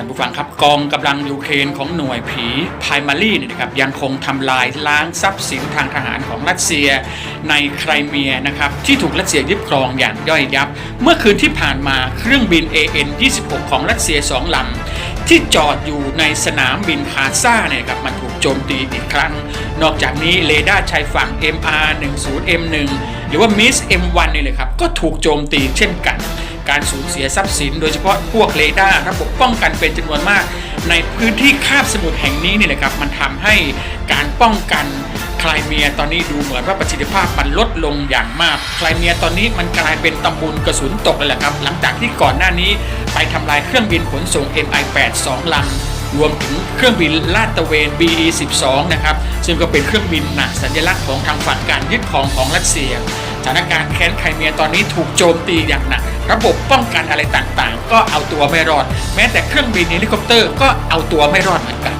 ท่านผู้ฟังครับกองกำลังยูเครนของหน่วยผีไพมารีเนี่ยนะครับยังคงทำลายล้างทรัพย์สินทางทหารของรัสเซียในไครเมียนะครับที่ถูกรัสเซียยึดครองอย่างย่อยยับ เมื่อคืนที่ผ่านมาเครื่องบิน AN 26 ของรัสเซีย 2ลำที่จอดอยู่ในสนามบินคาซ่าเนี่ยครับมันถูกโจมตีอีกครั้ง นอกจากนี้เรดาร์ชายฝั่ง MR 10 M1 หรือว่า MIS M1 นี่เลยครับก็ถูกโจมตีเช่นกัน การสูญเสียทรัพย์สิน โดยเฉพาะพวกเรดาร์ระบบป้องกันเป็นจำนวนมาก ในพื้นที่คาบสมุทรแห่งนี้นี่แหละครับมันทำให้การป้องกันไครเมียตอนนี้ดูเหมือนว่าประสิทธิภาพมันลดลงอย่างมากไครเมียตอนนี้มันกลายเป็นตำบุญกระสุนตกเลยแหละครับ หลังจากที่ก่อนหน้านี้ไปทำลายเครื่องบินขนส่ง MI8 2ลำรวมถึงเครื่องบินลาดตระเวน BE-12 นะครับ ซึ่งก็เป็นเครื่องบินหนักสัญลักษณ์ของทางฝั่งการยึดครองของรัสเซีย ถานการณ์แค้นไครเมียตอนนี้ถูกโจมตีอย่างหนัก ระบบป้องกันอะไรต่างๆ ก็เอาตัวไม่รอด แม้แต่เครื่องบินเฮลิคอปเตอร์ก็เอาตัวไม่รอดเหมือนกัน